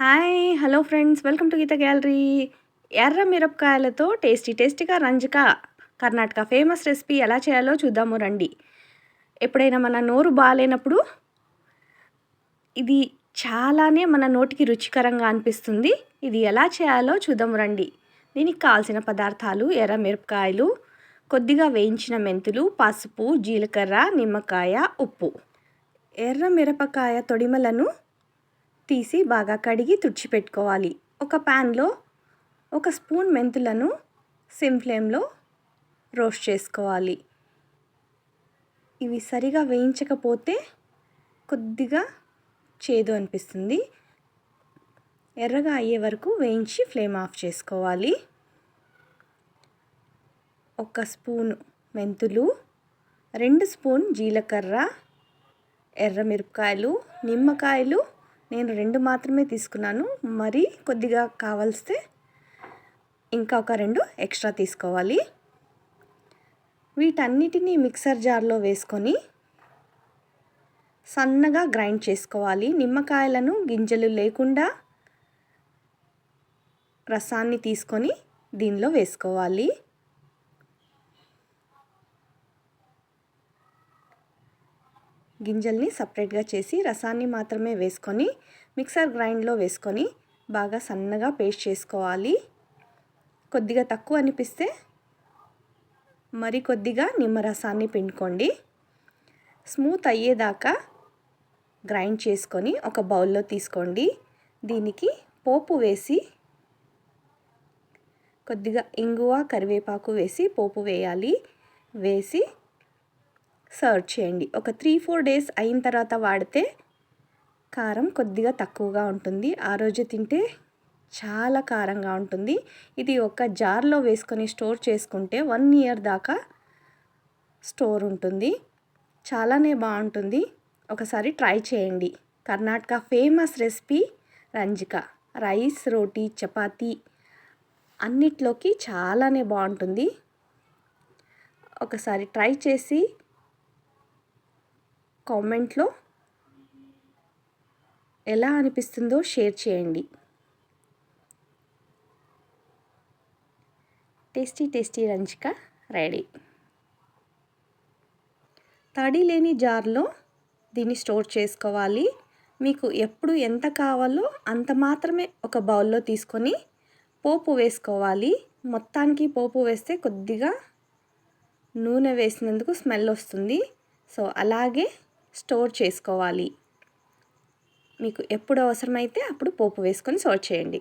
Hi hello friends welcome to Geetha gallery. ఎర్ర మిరపకాయలతో tasty టేస్టీగా రంజక కర్ణాటక ఫేమస్ రెసిపీ ఎలా చేయాలో చూద్దాము రండి. ఎప్పుడైనా మన నోరు బాగాలేనప్పుడు ఇది చాలానే మన నోటికి రుచికరంగా అనిపిస్తుంది. ఇది ఎలా చేయాలో చూద్దాము రండి. దీనికి కావాల్సిన పదార్థాలు ఎర్ర మిరపకాయలు కొద్దిగా వేయించిన మెంతులు పసుపు జీలకర్ర నిమ్మకాయ ఉప్పు. ఎర్ర మిరపకాయ తొడిమలను తీసి బాగా కడిగి తుడిచిపెట్టుకోవాలి ఒక ప్యాన్లో ఒక స్పూన్ మెంతులను సిమ్ ఫ్లేమ్లో రోస్ట్ చేసుకోవాలి. ఇవి సరిగా వేయించకపోతే కొద్దిగా చేదు అనిపిస్తుంది. ఎర్రగా అయ్యే వరకు వేయించి ఫ్లేమ్ ఆఫ్ చేసుకోవాలి. ఒక స్పూన్ మెంతులు రెండు స్పూన్ జీలకర్ర ఎర్రమిరపకాయలు నిమ్మకాయలు నేను రెండు మాత్రమే తీసుకున్నాను. మరి కొద్దిగా కావలిస్తే ఇంకా ఒక రెండు ఎక్స్ట్రా తీసుకోవాలి. వీటన్నిటినీ మిక్సర్ జార్లో వేసుకొని సన్నగా గ్రైండ్ చేసుకోవాలి. నిమ్మకాయలను గింజలు లేకుండా రసాన్ని తీసుకొని దీనిలో వేసుకోవాలి. గింజల్ని సపరేట్గా చేసి రసాన్ని మాత్రమే వేసుకొని మిక్సర్ గ్రైండ్లో వేసుకొని బాగా సన్నగా పేస్ట్ చేసుకోవాలి. కొద్దిగా తక్కువ అనిపిస్తే మరి కొద్దిగా నిమ్మరసాన్ని పిండుకోండి. స్మూత్ అయ్యేదాకా గ్రైండ్ చేసుకొని ఒక బౌల్లో తీసుకోండి. దీనికి పోపు వేసి కొద్దిగా ఇంగువ కరివేపాకు వేసి పోపు వేయాలి. వేసి సర్వ్ చేయండి. ఒక త్రీ ఫోర్ డేస్ అయిన తర్వాత వాడితే కారం కొద్దిగా తక్కువగా ఉంటుంది. ఆ రోజు తింటే చాలా కారంగా ఉంటుంది. ఇది ఒక జార్లో వేసుకొని స్టోర్ చేసుకుంటే వన్ ఇయర్ దాకా స్టోర్ ఉంటుంది. చాలానే బాగుంటుంది. ఒకసారి ట్రై చేయండి. కర్ణాటక ఫేమస్ రెసిపీ రంజిక. రైస్ రోటీ చపాతీ అన్నిట్లోకి చాలానే బాగుంటుంది. ఒకసారి ట్రై చేసి కామెంట్లో ఎలా అనిపిస్తుందో షేర్ చేయండి. టేస్టీ టేస్టీ రంజిక రెడీ. తడి లేని జార్లో దీన్ని స్టోర్ చేసుకోవాలి. మీకు ఎప్పుడు ఎంత కావాలో అంత మాత్రమే ఒక బౌల్లో తీసుకొని పోపు వేసుకోవాలి. మొత్తానికి పోపు వేస్తే కొద్దిగా నూనె వేసినందుకు స్మెల్ వస్తుంది. సో అలాగే స్టోర్ చేసుకోవాలి. మీకు ఎప్పుడు అవసరమైతే అప్పుడు పోపు వేసుకొని సర్వ్ చేయండి.